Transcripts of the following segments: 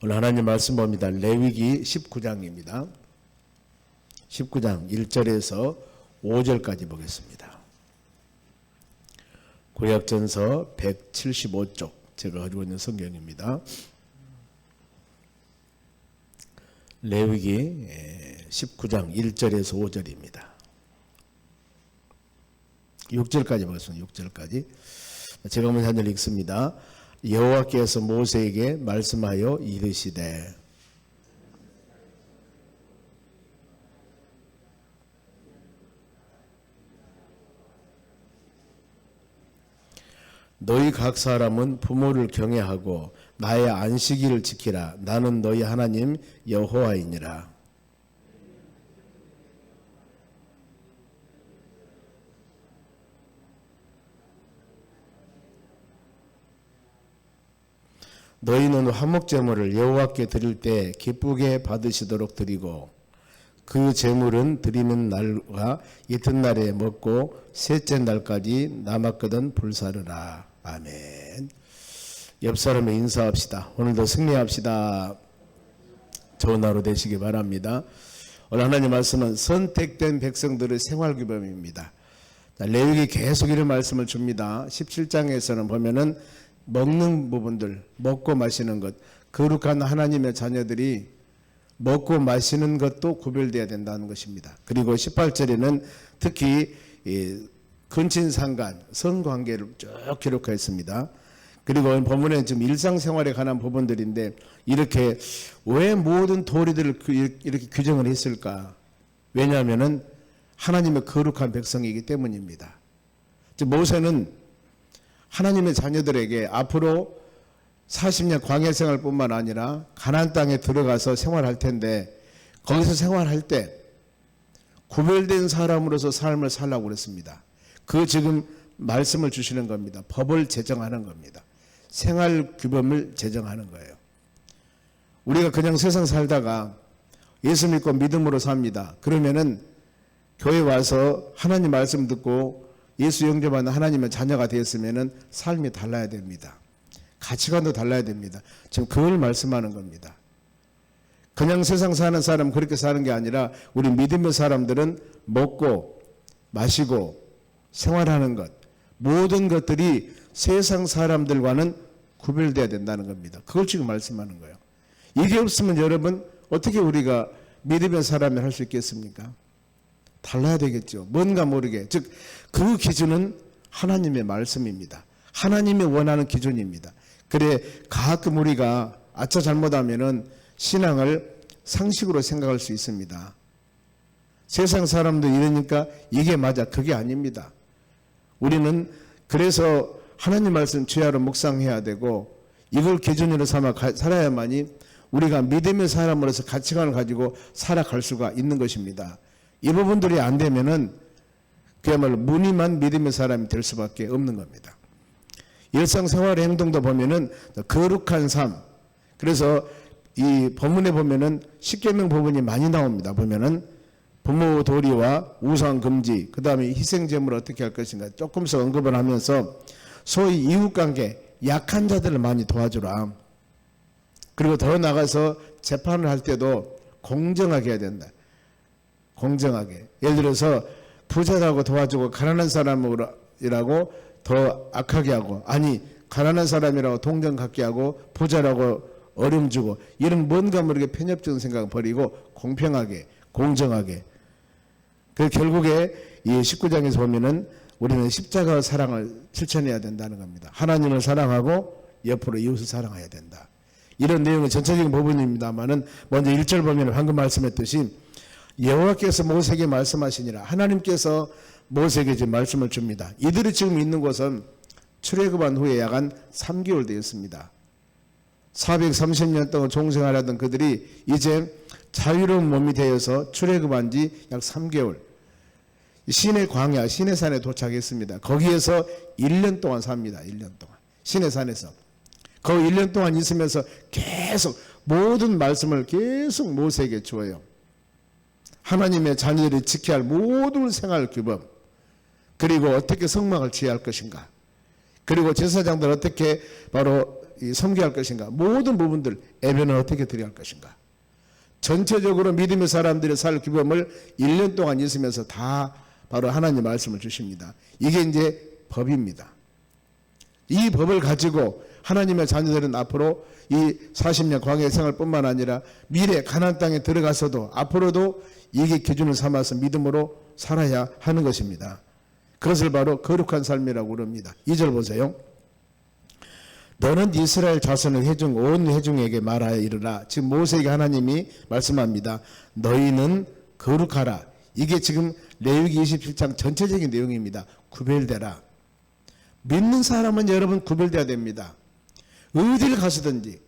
오늘 하나님 말씀 봅니다. 레위기 19장입니다. 19장 1절에서 5절까지 보겠습니다. 구약전서 175쪽 제가 가지고 있는 성경입니다. 레위기 19장 1절에서 5절입니다. 6절까지 보겠습니다. 6절까지. 제가 먼저 읽습니다. 여호와께서 모세에게 말씀하여 이르시되 너희 각 사람은 부모를 경외하고 나의 안식일을 지키라. 나는 너희 하나님 여호와이니라 너희는 화목 제물을 여호와께 드릴 때 기쁘게 받으시도록 드리고 그 제물은 드리는 날과 이튿날에 먹고 셋째 날까지 남았거든 불사르라 아멘. 옆 사람에 인사합시다. 오늘도 승리합시다. 좋은 하루 되시기 바랍니다. 오늘 하나님 말씀은 선택된 백성들의 생활 규범입니다. 레위기 계속 이런 말씀을 줍니다. 17장에서는 보면은 먹는 부분들, 먹고 마시는 것, 거룩한 하나님의 자녀들이 먹고 마시는 것도 구별돼야 된다는 것입니다. 그리고 18절에는 특히 이 근친상간, 성관계를 쭉 기록하였습니다. 그리고 본문에 지금 일상생활에 관한 부분들인데 이렇게 왜 모든 도리들을 그- 이렇게 규정을 했을까? 왜냐하면은 하나님의 거룩한 백성이기 때문입니다. 즉 모세는 하나님의 자녀들에게 앞으로 40년 광야 생활뿐만 아니라 가나안 땅에 들어가서 생활할 텐데 거기서 생활할 때 구별된 사람으로서 삶을 살라고 그랬습니다. 그 지금 말씀을 주시는 겁니다. 법을 제정하는 겁니다. 생활 규범을 제정하는 거예요. 우리가 그냥 세상 살다가 예수 믿고 믿음으로 삽니다. 그러면은 교회 와서 하나님 말씀 듣고 예수 영접하는 하나님의 자녀가 되었으면은 삶이 달라야 됩니다. 가치관도 달라야 됩니다. 지금 그걸 말씀하는 겁니다. 그냥 세상 사는 사람 그렇게 사는 게 아니라 우리 믿음의 사람들은 먹고 마시고 생활하는 것 모든 것들이 세상 사람들과는 구별돼야 된다는 겁니다. 그걸 지금 말씀하는 거예요. 이게 없으면 여러분 어떻게 우리가 믿음의 사람을 할 수 있겠습니까? 달라야 되겠죠. 뭔가 모르게. 즉, 그 기준은 하나님의 말씀입니다. 하나님이 원하는 기준입니다. 그래, 가끔 우리가 아차 잘못하면은 신앙을 상식으로 생각할 수 있습니다. 세상 사람도 이러니까 이게 맞아. 그게 아닙니다. 우리는 그래서 하나님 말씀 죄하로 묵상해야 되고 이걸 기준으로 삼아 가- 살아야만이 우리가 믿음의 사람으로서 가치관을 가지고 살아갈 수가 있는 것입니다. 이 부분들이 안 되면은 그야말로 무늬만 믿음의 사람이 될 수밖에 없는 겁니다. 일상생활의 행동도 보면은 거룩한 삶. 그래서 이 본문에 보면은 십계명 부분이 많이 나옵니다. 보면은 부모 도리와 우상 금지, 그 다음에 희생제물을 어떻게 할 것인가 조금씩 언급을 하면서 소위 이웃관계, 약한 자들을 많이 도와주라. 그리고 더 나가서 재판을 할 때도 공정하게 해야 된다. 공정하게. 예를 들어서 부자라고 도와주고 가난한 사람이라고 더 악하게 하고 아니 가난한 사람이라고 동정 갖게 하고 부자라고 어려움 주고 이런 뭔가 모르게 편협적인 생각을 버리고 공평하게 공정하게 그 결국에 이 19장에서 보면은 우리는 십자가 사랑을 실천해야 된다는 겁니다. 하나님을 사랑하고 옆으로 이웃을 사랑해야 된다. 이런 내용은 전체적인 부분입니다만은 먼저 1절 보면 방금 말씀했듯이 여호와께서 모세에게 말씀하시니라 하나님께서 모세에게 지금 말씀을 줍니다. 이들이 지금 있는 곳은 출애굽한 후에 약 한 3개월 되었습니다. 430년 동안 종생하려던 그들이 이제 자유로운 몸이 되어서 출애굽한 지 약 3개월 신의 광야, 신의 산에 도착했습니다. 거기에서 1년 동안 삽니다. 1년 동안. 신의 산에서. 거기 1년 동안 있으면서 계속 모든 말씀을 계속 모세에게 주어요. 하나님의 자녀들이 지켜야 할 모든 생활 규범, 그리고 어떻게 성막을 지어야 할 것인가, 그리고 제사장들 어떻게 바로 이 섬겨야 할 것인가? 모든 부분들 예배는 어떻게 드려야 할 것인가? 전체적으로 믿음의 사람들의 살 규범을 1년 동안 있으면서 다 바로 하나님 말씀을 주십니다. 이게 이제 법입니다. 이 법을 가지고 하나님의 자녀들은 앞으로 이 40년 광야 생활뿐만 아니라 미래 가나안 땅에 들어가서도 앞으로도 이게 기준을 삼아서 믿음으로 살아야 하는 것입니다. 그것을 바로 거룩한 삶이라고 그럽니다. 2절 보세요. 너는 이스라엘 자손의 회중 온 회중에게 말하여 이르라. 지금 모세에게 하나님이 말씀합니다. 너희는 거룩하라. 이게 지금 레위기 27장 전체적인 내용입니다. 구별되라. 믿는 사람은 여러분 구별돼야 됩니다. 어디를 가시든지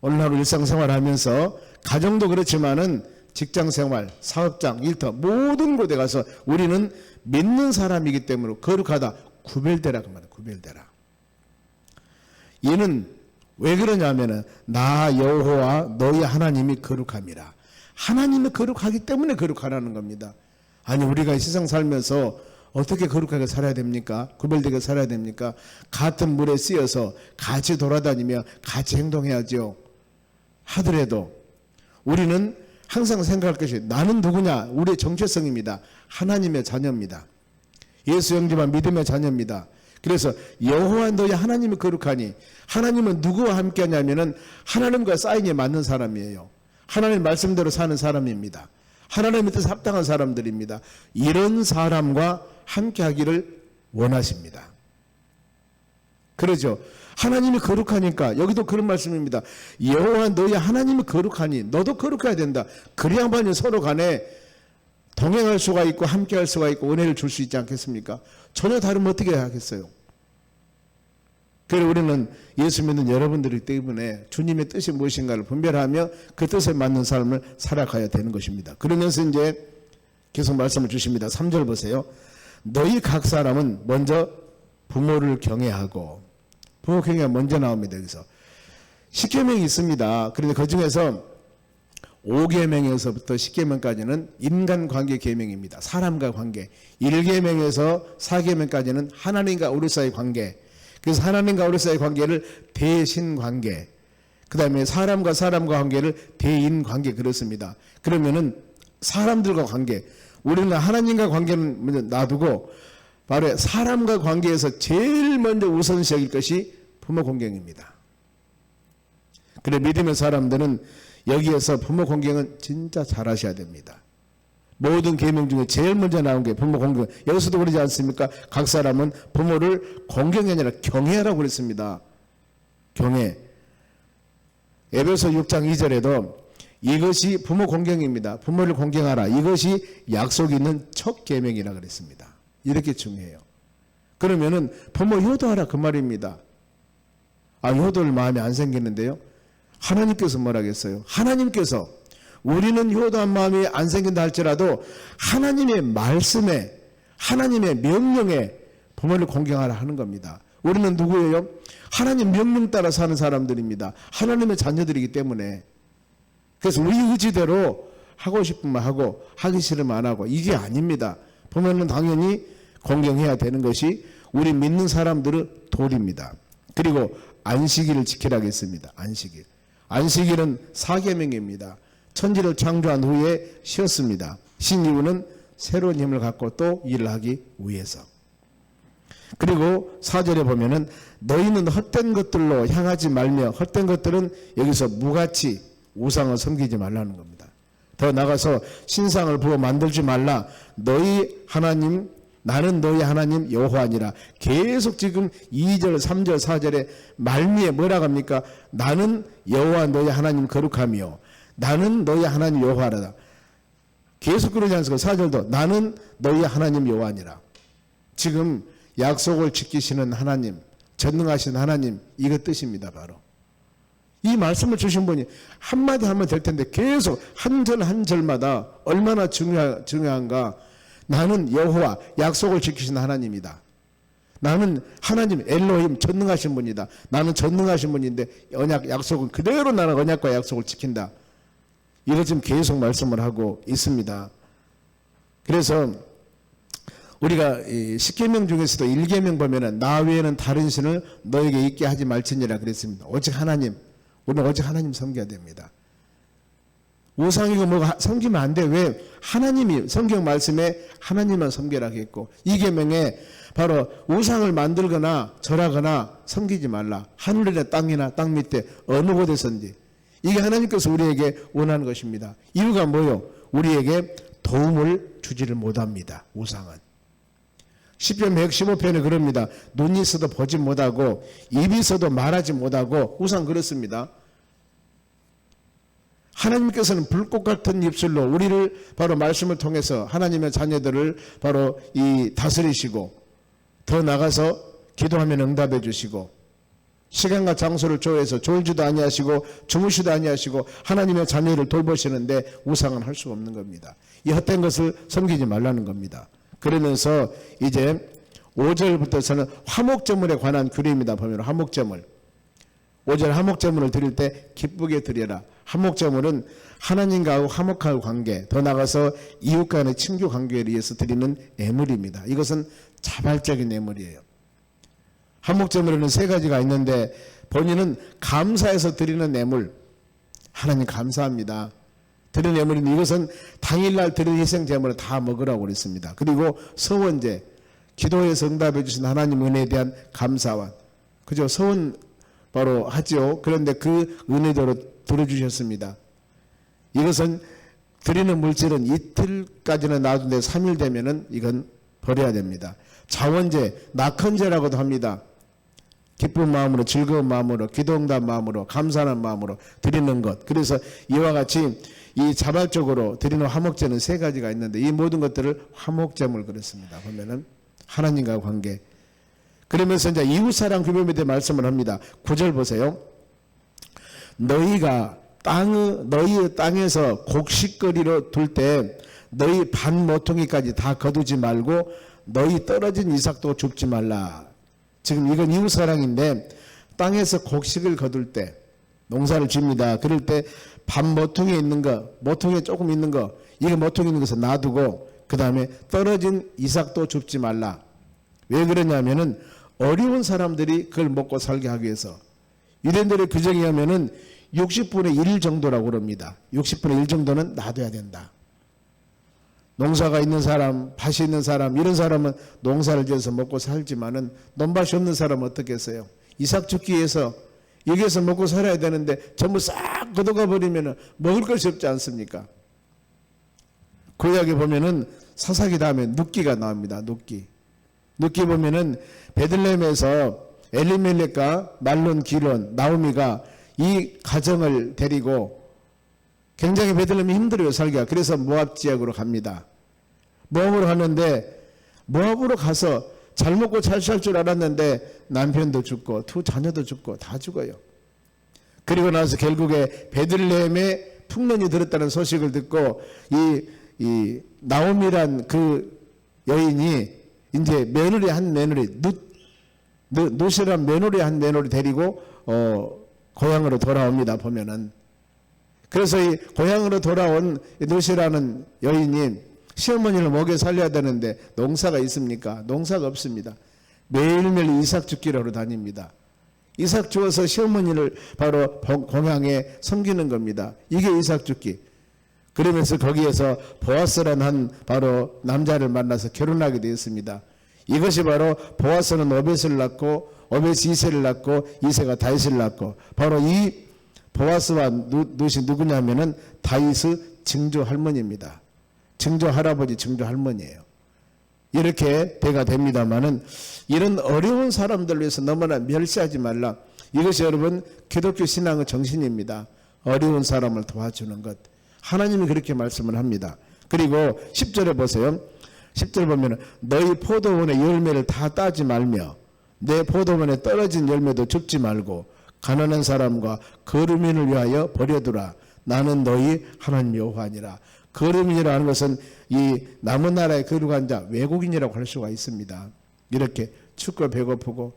오늘 하루 일상생활 하면서 가정도 그렇지만은 직장생활, 사업장, 일터 모든 곳에 가서 우리는 믿는 사람이기 때문에 거룩하다. 구별되라 그 말이에요. 구별되라. 이는 왜 그러냐면은 나 여호와 너희 하나님이 거룩함이라. 하나님이 거룩하기 때문에 거룩하라는 겁니다. 아니 우리가 이 세상 살면서 어떻게 거룩하게 살아야 됩니까? 구별되게 살아야 됩니까? 같은 물에 쓰여서 같이 돌아다니며 같이 행동해야죠. 하더라도 우리는 항상 생각할 것이 나는 누구냐? 우리의 정체성입니다. 하나님의 자녀입니다. 예수 영접한 믿음의 자녀입니다. 그래서 여호와 너희 하나님이 거룩하니 하나님은 누구와 함께 하냐면은 하나님과 사인에 맞는 사람이에요. 하나님 말씀대로 사는 사람입니다. 하나님의 뜻 합당한 사람들입니다. 이런 사람과 함께 하기를 원하십니다. 그러죠. 하나님이 거룩하니까 여기도 그런 말씀입니다. 여호와 너희 하나님이 거룩하니 너도 거룩해야 된다. 그래야만이 서로 간에 동행할 수가 있고 함께 할 수가 있고 은혜를 줄 수 있지 않겠습니까? 전혀 다르면 어떻게 하겠어요? 그래서 우리는 예수 믿는 여러분들이기 때문에 주님의 뜻이 무엇인가를 분별하며 그 뜻에 맞는 삶을 살아가야 되는 것입니다. 그러면서 이제 계속 말씀을 주십니다. 3절 보세요. 너희 각 사람은 먼저 부모를 경외하고 부모 경외가 먼저 나옵니다. 여기서 10계명이 있습니다. 그런데 그 중에서 5계명에서부터 10계명까지는 인간관계 계명입니다. 사람과 관계. 1계명에서 4계명까지는 하나님과 우리 사이의 관계. 그래서 하나님과 우리 사이의 관계를 대신 관계. 그 다음에 사람과 사람과 관계를 대인 관계 그렇습니다. 그러면은 사람들과 관계. 우리는 하나님과 관계는 먼저 놔두고 바로 사람과 관계에서 제일 먼저 우선시 여길 것이 부모 공경입니다. 그래 믿음의 사람들은 여기에서 부모 공경은 진짜 잘하셔야 됩니다. 모든 계명 중에 제일 먼저 나온 게 부모 공경. 여기서도 그러지 않습니까? 각 사람은 부모를 공경이 아니라 경외하라고 그랬습니다. 경외. 에베소 6장 2절에도 이것이 부모 공경입니다. 부모를 공경하라. 이것이 약속 있는 첫 계명이라 그랬습니다. 이렇게 중요해요. 그러면은 부모 효도하라 그 말입니다. 아 효도를 마음에 안 생기는데요. 하나님께서 뭐라겠어요? 하나님께서 우리는 효도한 마음이 안 생긴다 할지라도 하나님의 말씀에 하나님의 명령에 부모를 공경하라 하는 겁니다. 우리는 누구예요? 하나님 명령 따라 사는 사람들입니다. 하나님의 자녀들이기 때문에 그래서 우리 의지대로 하고 싶으면 하고 하기 싫으면 안 하고 이게 아닙니다. 보면은 당연히 공경해야 되는 것이 우리 믿는 사람들의 도리입니다. 그리고 안식일을 지키라 했습니다. 안식일. 안식일은 사계명입니다. 천지를 창조한 후에 쉬었습니다. 신 이유는 새로운 힘을 갖고 또 일을 하기 위해서. 그리고 사절에 보면은 너희는 헛된 것들로 향하지 말며 헛된 것들은 여기서 무가치 우상을 섬기지 말라는 겁니다. 더 나가서 신상을 부어 만들지 말라. 너희 하나님 나는 너희 하나님 여호와니라. 계속 지금 2절, 3절, 4절에 말미에 뭐라 합니까? 나는 여호와 너희 하나님 거룩하며 나는 너희 하나님 여호와라. 계속 그러지 않습니까? 4절도 나는 너희 하나님 여호와니라. 지금 약속을 지키시는 하나님, 전능하신 하나님 이거 뜻입니다, 바로. 이 말씀을 주신 분이 한마디 하면 될 텐데 계속 한 절 한 절마다 얼마나 중요, 중요한가. 나는 여호와 약속을 지키신 하나님이다. 나는 하나님 엘로힘 전능하신 분이다. 나는 전능하신 분인데 언약 약속은 그대로 나는 언약과 약속을 지킨다. 이거 지금 계속 말씀을 하고 있습니다. 그래서 우리가 이 십계명 중에서도 일계명 보면은 나 외에는 다른 신을 너에게 있게 하지 말지니라 그랬습니다. 오직 하나님. 우리는 오직 하나님 섬겨야 됩니다. 우상이고 뭐가 섬기면 안 돼. 왜? 하나님이 성경 말씀에 하나님만 섬기라 했고 이 계명에 바로 우상을 만들거나 절하거나 섬기지 말라. 하늘이나 땅이나 땅 밑에 어느 곳에선지 이게 하나님께서 우리에게 원하는 것입니다. 이유가 뭐요? 우리에게 도움을 주지를 못합니다. 우상은. 10편 115편에 그럽니다. 눈이 있어도 보지 못하고 입이 있어도 말하지 못하고 우상 그렇습니다. 하나님께서는 불꽃 같은 입술로 우리를 바로 말씀을 통해서 하나님의 자녀들을 바로 이 다스리시고 더 나가서 기도하면 응답해 주시고 시간과 장소를 조해서 졸지도 아니하시고 주무시도 아니하시고 하나님의 자녀를 돌보시는데 우상은 할 수가 없는 겁니다. 이 헛된 것을 섬기지 말라는 겁니다. 그러면서 이제 5절부터서는 화목제물에 관한 규례입니다. 보면 화목제물. 5절 화목제물을 드릴 때 기쁘게 드려라. 화목제물은 하나님과 화목할 관계, 더 나아가서 이웃 간의 친교 관계에 의해서 드리는 예물입니다. 이것은 자발적인 예물이에요. 한목제물에는 세 가지가 있는데 본인은 감사해서 드리는 예물 하나님 감사합니다. 예물인데 이것은 당일날 드리는 희생제물을 다 먹으라고 그랬습니다. 그리고 서원제 기도해서 응답해 주신 하나님 은혜에 대한 감사와 그죠 서원 바로 하죠. 그런데 그 은혜대로 들어주셨습니다. 이것은 드리는 물질은 이틀까지는 놔두는데 3일 되면은 이건 버려야 됩니다. 자원제, 낙헌제라고도 합니다. 기쁜 마음으로 즐거운 마음으로 기도응답 마음으로 감사하는 마음으로 드리는 것. 그래서 이와 같이 이 자발적으로 드리는 화목제는 세 가지가 있는데 이 모든 것들을 화목제물 그랬습니다. 보면은 하나님과 관계. 그러면서 이제 이웃사랑 규범에 대해 말씀을 합니다. 구절 보세요. 너희가 땅 너희의 땅에서 곡식거리로 둘 때 너희 반 모퉁이까지 다 거두지 말고 너희 떨어진 이삭도 줍지 말라. 지금 이건 이웃사랑인데 땅에서 곡식을 거둘 때 농사를 집니다. 그럴 때반 모퉁이에 있는 거, 모퉁이에 조금 있는 거, 이게 모퉁이 있는 것을 놔두고 그 다음에 떨어진 이삭도 줍지 말라. 왜 그러냐면은 어려운 사람들이 그걸 먹고 살게 하기 위해서 유대인들의 규정에 하면은 60분의 1 정도라고 그럽니다. 60분의 1 정도는 놔둬야 된다. 농사가 있는 사람, 밭이 있는 사람, 이런 사람은 농사를 지어서 먹고 살지만은 논밭이 없는 사람은 어떻게 했어요? 이삭 죽기 위해서 여기에서 먹고 살아야 되는데 전부 싹 걷어가 버리면은 먹을 것이 없지 않습니까? 구약에 보면은 사사기 다음에 눕기가 나옵니다. 눕기. 눕기 보면은 베들레헴에서 엘리멜렉과 말론 기론 나오미가 이 가정을 데리고 굉장히 베들레헴이 힘들어요 살기가 그래서 모압 지역으로 갑니다 모압으로 갔는데 모압으로 가서 잘 먹고 잘 살 줄 알았는데 남편도 죽고 두 자녀도 죽고 다 죽어요 그리고 나서 결국에 베들레헴에 풍년이 들었다는 소식을 듣고 이, 이 나옴이란 그 여인이 이제 며느리 한 며느리 룻 노시란 며느리 한 며느리 데리고 어, 고향으로 돌아옵니다. 보면은 그래서 이 고향으로 돌아온 노시라는 여인이 시어머니를 먹여 살려야 되는데 농사가 있습니까? 농사가 없습니다. 매일매일 이삭 하러 다닙니다. 이삭 주어서 시어머니를 바로 공양에 섬기는 겁니다. 이게 이삭 죽기. 그러면서 거기에서 보아스란 한 바로 남자를 만나서 결혼하게 되었습니다. 이것이 바로 보아스는 오벳을 낳고 오벳이 이세를 낳고 이세가 다윗을 낳고 바로 이 보아스와 누시 누구냐면은 다윗의 증조 할머니입니다. 증조 할아버지, 증조 할머니예요. 이렇게 배가 됩니다만은 이런 어려운 사람들 위해서 너무나 멸시하지 말라. 이것이 여러분 기독교 신앙의 정신입니다. 어려운 사람을 도와주는 것. 하나님이 그렇게 말씀을 합니다. 그리고 10절에 보세요. 10절 보면 너희 포도원의 열매를 다 따지 말며 내 포도원에 떨어진 열매도 줍지 말고 가난한 사람과 거름인을 위하여 버려두라. 나는 너희 하나님 여호와니라. 거름인이라는 것은 이 남은 나라에 거룩한 자 외국인이라고 할 수가 있습니다. 이렇게 춥고 배고프고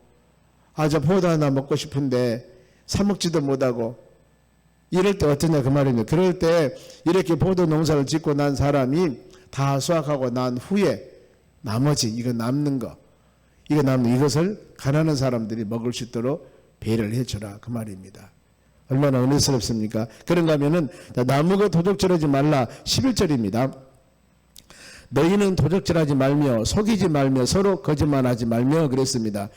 아 저 포도 하나 먹고 싶은데 사 먹지도 못하고 이럴 때 어떠냐 그 말이냐. 그럴 때 이렇게 포도 농사를 짓고 난 사람이 다 수확하고 난 후에 나머지 이거 남는 거 이거 남는 이것을 가난한 사람들이 먹을 수 있도록 배를 해주라 그 말입니다. 얼마나 은혜스럽습니까? 그런가 하면은 자, 나무가 도적질하지 말라 11절입니다. 너희는 도적질하지 말며 속이지 말며 서로 거짓말하지 말며 그랬습니다.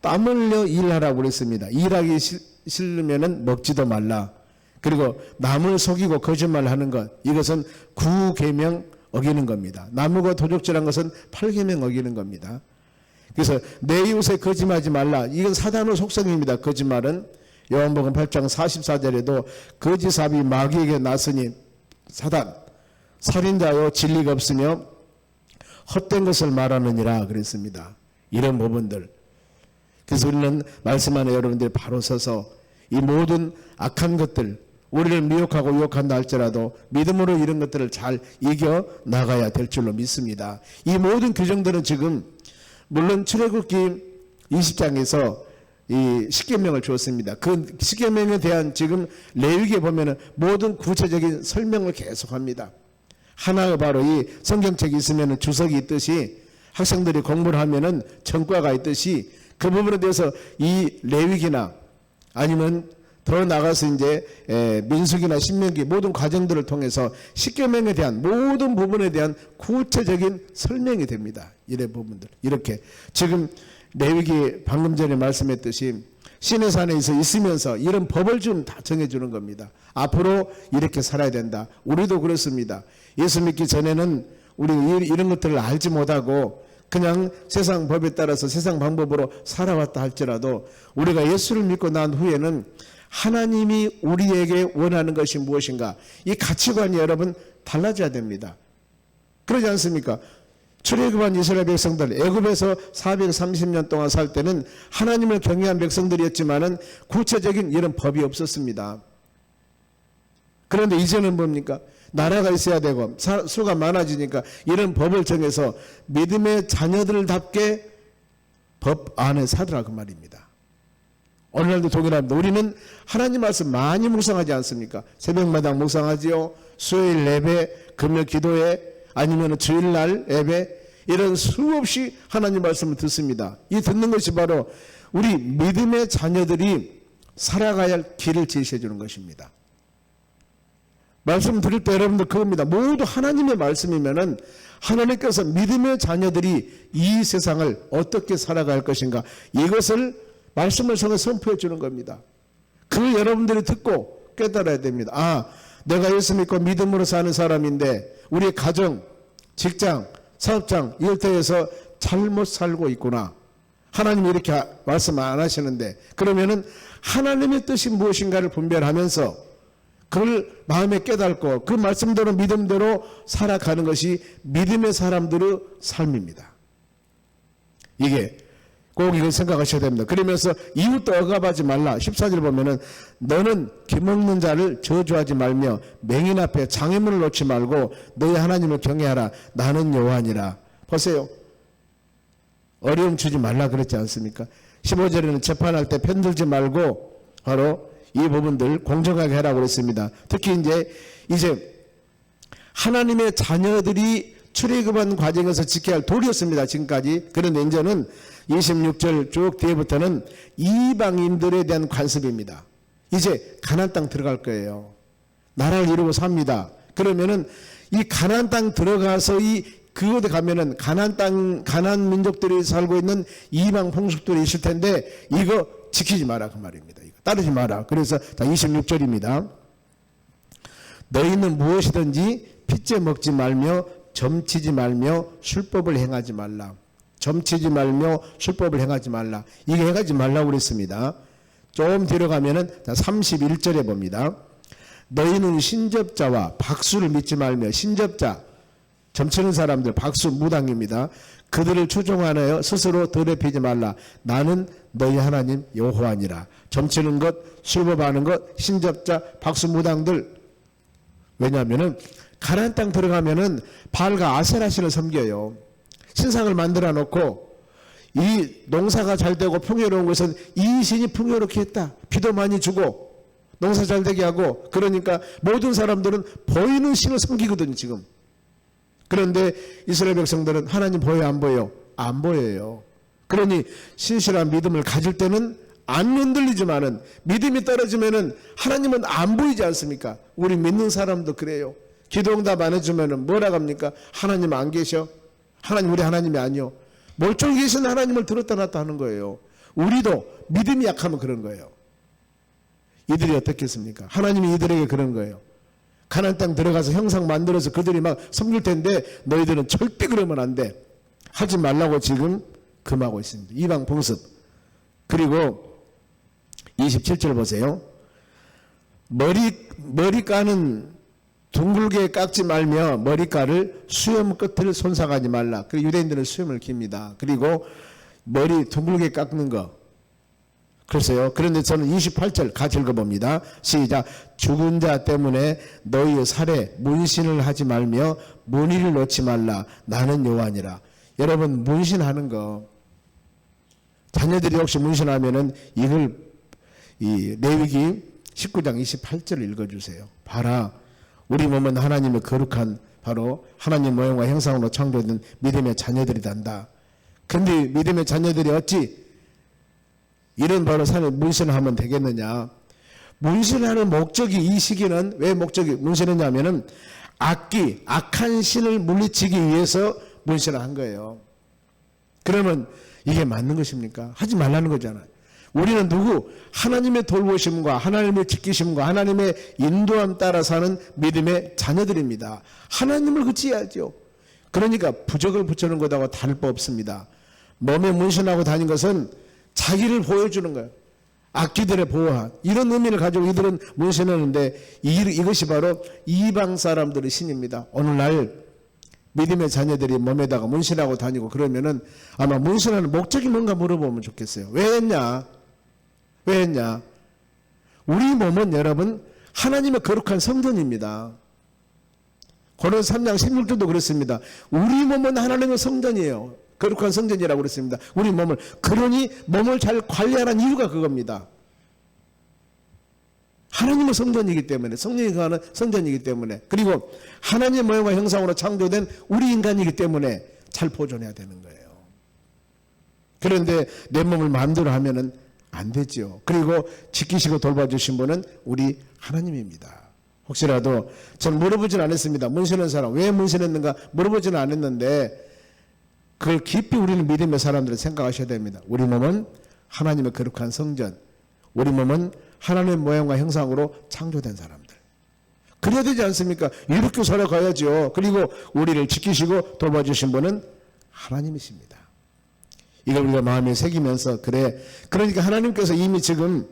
땀 흘려 일하라고 그랬습니다. 일하기 싫- 싫으면은 먹지도 말라. 그리고 남을 속이고 거짓말하는 것 이것은 구계명 어기는 겁니다. 나무가 도적질한 것은 팔계명 어기는 겁니다. 그래서 내 이웃에 거짓말하지 말라. 이건 사단의 속성입니다. 거짓말은 요한복음 8장 44절에도 거짓삽이 마귀에게 났으니 사단 살인자요 진리가 없으며 헛된 것을 말하느니라 그랬습니다. 이런 부분들. 그래서 우리는 말씀하는 여러분들이 바로 서서 이 모든 악한 것들 우리를 미혹하고 유혹한다 할지라도 믿음으로 이런 것들을 잘 이겨 나가야 될 줄로 믿습니다. 이 모든 규정들은 지금 물론 출애굽기 20장에서 이 십계명을 주었습니다. 그 십계명에 대한 지금 레위기에 보면은 모든 구체적인 설명을 계속합니다. 하나가 바로 이 성경책이 있으면 주석이 있듯이 학생들이 공부를 하면은 전과가 있듯이 그 부분에 대해서 이 레위기나 아니면 더 나가서 이제 에, 민수기나 신명기 모든 과정들을 통해서 십계명에 대한 모든 부분에 대한 구체적인 설명이 됩니다. 이런 부분들 이렇게 지금 레위기 방금 전에 말씀했듯이 신의 산에서 있으면서 이런 법을 좀 다 정해주는 겁니다. 앞으로 이렇게 살아야 된다. 우리도 그렇습니다. 예수 믿기 전에는 우리 이런 것들을 알지 못하고 그냥 세상 법에 따라서 세상 방법으로 살아왔다 할지라도 우리가 예수를 믿고 난 후에는 하나님이 우리에게 원하는 것이 무엇인가 이 가치관이 여러분 달라져야 됩니다. 그러지 않습니까? 출애굽한 이스라엘 백성들 애굽에서 430년 동안 살 때는 하나님을 경외한 백성들이었지만은 구체적인 이런 법이 없었습니다. 그런데 이제는 뭡니까? 나라가 있어야 되고 사- 수가 많아지니까 이런 법을 정해서 믿음의 자녀들답게 법 안에 살더라 그 말입니다. 오늘날도 동일합니다. 우리는 하나님 말씀 많이 묵상하지 않습니까? 새벽마당 묵상하지요. 수요일 예배, 금요 기도회, 아니면 주일날 예배 이런 수없이 하나님 말씀을 듣습니다. 이 듣는 것이 바로 우리 믿음의 자녀들이 살아가야 할 길을 제시해 주는 것입니다. 말씀 드릴 때 여러분들 그겁니다. 모두 하나님의 말씀이면은 하나님께서 믿음의 자녀들이 이 세상을 어떻게 살아갈 것인가 이것을 말씀을 통해 선포해 주는 겁니다. 그 여러분들이 듣고 깨달아야 됩니다. 아, 내가 예수 믿고 믿음으로 사는 사람인데 우리 가정, 직장, 사업장 일터에서 잘못 살고 있구나. 하나님이 이렇게 말씀 안 하시는데 그러면은 하나님의 뜻이 무엇인가를 분별하면서 그걸 마음에 깨닫고 그 말씀대로 믿음대로 살아가는 것이 믿음의 사람들의 삶입니다. 이게 꼭 이걸 생각하셔야 됩니다. 그러면서 이웃도 억압하지 말라. 14절 보면은 너는 기먹는 자를 저주하지 말며 맹인 앞에 장애물을 놓지 말고 너희 하나님을 경외하라. 나는 여호와니라. 보세요. 어려움 주지 말라 그랬지 않습니까? 15절에는 재판할 때 편들지 말고 바로 이 부분들 공정하게 하라고 그랬습니다. 특히 이제 이제 하나님의 자녀들이 출애굽한 과정에서 지켜야 할 도리였습니다. 지금까지. 그런데 이제는 26절 쭉 뒤에부터는 이방인들에 대한 관습입니다. 이제 가나안 땅 들어갈 거예요. 나라를 이루고 삽니다. 그러면은 이 가나안 땅 들어가서 이 그곳에 가면은 가나안 땅 가나안 민족들이 살고 있는 이방 풍습들이 있을 텐데 이거 지키지 마라 그 말입니다. 이거 따르지 마라. 그래서 자 26절입니다. 너희는 무엇이든지 핏째 먹지 말며 점치지 말며 술법을 행하지 말라. 점치지 말며 술법을 행하지 말라. 이게 행하지 말라고 그랬습니다. 좀 뒤로 가면은 자 31절에 봅니다. 너희는 신접자와 박수를 믿지 말며 신접자 점치는 사람들 박수 무당입니다. 그들을 추종하여 스스로 더럽히지 말라. 나는 너희 하나님 여호와니라. 점치는 것, 술법하는 것, 신접자, 박수 무당들 왜냐하면은 가나안 땅 들어가면은 바알과 아세라신을 섬겨요. 신상을 만들어 놓고 이 농사가 잘 되고 풍요로운 것은 이 신이 풍요롭게 했다. 비도 많이 주고 농사 잘 되게 하고 그러니까 모든 사람들은 보이는 신을 섬기거든요, 지금. 그런데 이스라엘 백성들은 하나님 보여 안 보여? 안 보여요. 그러니 신실한 믿음을 가질 때는 안 흔들리지만은 믿음이 떨어지면은 하나님은 안 보이지 않습니까? 우리 믿는 사람도 그래요. 기도 응답 안 해주면은 뭐라 합니까? 하나님 안 계셔? 하나님 우리 하나님이 아니요. 멀쩡히 계신 하나님을 들었다 놨다 하는 거예요. 우리도 믿음이 약하면 그런 거예요. 이들이 어떻겠습니까? 하나님이 이들에게 그런 거예요. 가나안 땅 들어가서 형상 만들어서 그들이 막 섬길 텐데 너희들은 절대 그러면 안 돼. 하지 말라고 지금 금하고 있습니다. 이방 봉습. 그리고 27절 보세요. 머리 머리 까는 둥글게 깎지 말며 머리카락을 수염 끝을 손상하지 말라. 그 유대인들은 수염을 깁니다. 그리고 머리 둥글게 깎는 거. 글쎄요. 그런데 저는 28절 같이 읽어봅니다. 시작. 죽은 자 때문에 너희의 살에 문신을 하지 말며 문의를 놓지 말라. 나는 여호와니라. 여러분 문신하는 거 자녀들이 혹시 문신하면은 이걸 이 레위기 19장 28절을 읽어주세요. 봐라. 우리 몸은 하나님의 거룩한 바로 하나님 모형과 형상으로 창조된 믿음의 자녀들이 단다. 그런데 믿음의 자녀들이 어찌 이런 바로 산에 문신을 하면 되겠느냐? 문신하는 목적이 이 시기는 왜 목적이 문신했냐면은 악기, 악한 신을 물리치기 위해서 문신을 한 거예요. 그러면 이게 맞는 것입니까? 하지 말라는 거잖아요. 우리는 누구? 하나님의 돌보심과 하나님의 지키심과 하나님의 인도함 따라 사는 믿음의 자녀들입니다. 하나님을 그치야죠. 그러니까 부적을 붙여놓은 것하고 다를 바 없습니다. 몸에 문신하고 다닌 것은 자기를 보여주는 거예요. 악기들의 보호한 이런 의미를 가지고 이들은 문신하는데 이, 이것이 바로 이방 사람들의 신입니다. 오늘날 믿음의 자녀들이 몸에다가 문신하고 다니고 그러면은 아마 문신하는 목적이 뭔가 물어보면 좋겠어요. 왜 했냐? 왜 했냐? 우리 몸은 여러분 하나님의 거룩한 성전입니다. 고른 3장 16절도 그렇습니다. 우리 몸은 하나님의 성전이에요. 거룩한 성전이라고 그랬습니다. 우리 몸을 그러니 몸을 잘 관리하는 이유가 그겁니다. 하나님의 성전이기 때문에 성령이 거하는 성전이기 때문에 그리고 하나님의 모형과 형상으로 창조된 우리 인간이기 때문에 잘 보존해야 되는 거예요. 그런데 내 몸을 마음대로 하면은 안 되죠. 그리고 지키시고 돌봐주신 분은 우리 하나님입니다. 혹시라도 전 물어보진 않았습니다. 문신한 사람 왜 문신했는가 물어보지는 않았는데 그걸 깊이 우리는 믿음의 사람들을 생각하셔야 됩니다. 우리 몸은 하나님의 거룩한 성전, 우리 몸은 하나님의 모양과 형상으로 창조된 사람들. 그래야 되지 않습니까? 이렇게 살아가야죠. 그리고 우리를 지키시고 돌봐주신 분은 하나님이십니다. 이걸 우리가 마음에 새기면서 그래. 그러니까 하나님께서 이미 지금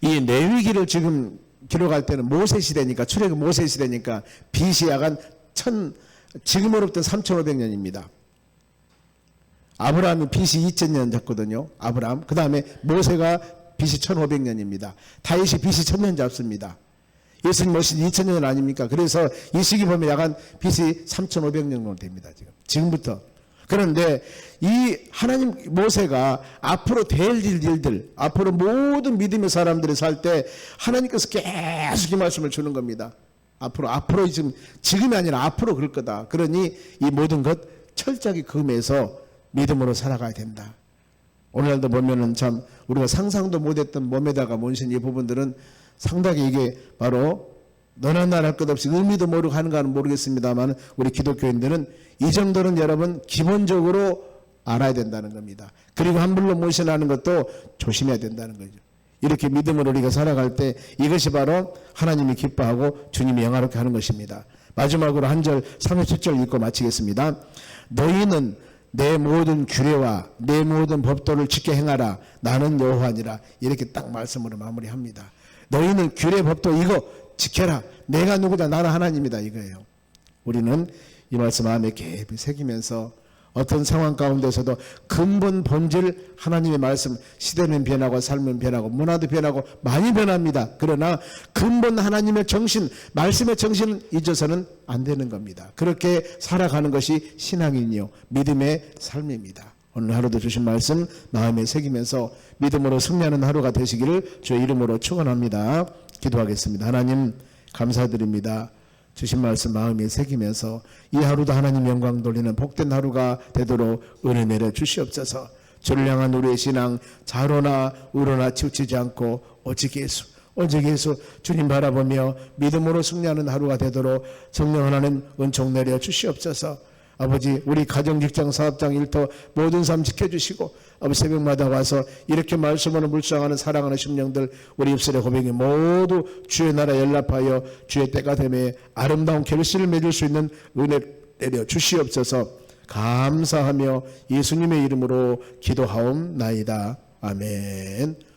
이 내위기를 지금 기록할 때는 모세 시대니까 출애굽 모세 시대니까 BC 약간 천 지금으로부터 3,500년입니다. 아브라함이 BC 2000년 잡거든요. 아브라함. 그 다음에 모세가 BC 1500년입니다. 다윗이 BC 1000년 잡습니다. 예수님 오신 2000년 아닙니까? 그래서 이 시기 보면 약간 BC 3500년 정도 됩니다. 지금. 지금부터. 그런데 이 하나님 모세가 앞으로 될 일들, 앞으로 모든 믿음의 사람들이 살 때 하나님께서 계속 이 말씀을 주는 겁니다. 앞으로, 앞으로 지금, 지금이 아니라 앞으로 그럴 거다. 그러니 이 모든 것 철저하게 금해서 믿음으로 살아가야 된다. 오늘날도 보면은 참 우리가 상상도 못했던 몸에다가 문신 이 부분들은 상당히 이게 바로 너나 나나 할것 없이 의미도 모르고 하는가는 모르겠습니다만 우리 기독교인들은 이 정도는 여러분 기본적으로 알아야 된다는 겁니다. 그리고 함부로 문신하는 것도 조심해야 된다는 거죠. 이렇게 믿음으로 우리가 살아갈 때 이것이 바로 하나님이 기뻐하고 주님이 영화롭게 하는 것입니다. 마지막으로 한 절 37절 읽고 마치겠습니다. 너희는 내 모든 규례와 내 모든 법도를 지켜 행하라. 나는 여호와니라. 이렇게 딱 말씀으로 마무리합니다. 너희는 규례 법도 이거 지켜라. 내가 누구다 나는 하나님이다 이거예요. 우리는 이 말씀 마음에 깊이 새기면서 어떤 상황 가운데서도 근본 본질 하나님의 말씀 시대는 변하고 삶은 변하고 문화도 변하고 많이 변합니다. 그러나 근본 하나님의 정신 말씀의 정신은 잊어서는 안 되는 겁니다. 그렇게 살아가는 것이 신앙이요 믿음의 삶입니다. 오늘 하루도 주신 말씀 마음에 새기면서 믿음으로 승리하는 하루가 되시기를 주의 이름으로 축원합니다. 기도하겠습니다. 하나님 감사드립니다. 주신 말씀 마음에 새기면서 이 하루도 하나님 영광 돌리는 복된 하루가 되도록 은혜 내려 주시옵소서. 주를 향한 우리의 신앙 자로나 우로나 치우치지 않고 오직 예수 오직 예수 주님 바라보며 믿음으로 승리하는 하루가 되도록 성령 하나님 은총 내려 주시옵소서. 아버지 우리 가정 직장 사업장 일터 모든 삶 지켜주시고 아버지 새벽마다 와서 이렇게 말씀으로 묵상하는 사랑하는 심령들 우리 입술의 고백이 모두 주의 나라 연락하여 주의 때가 되매 아름다운 결실을 맺을 수 있는 은혜 내려 주시옵소서. 감사하며 예수님의 이름으로 기도하옵나이다. 아멘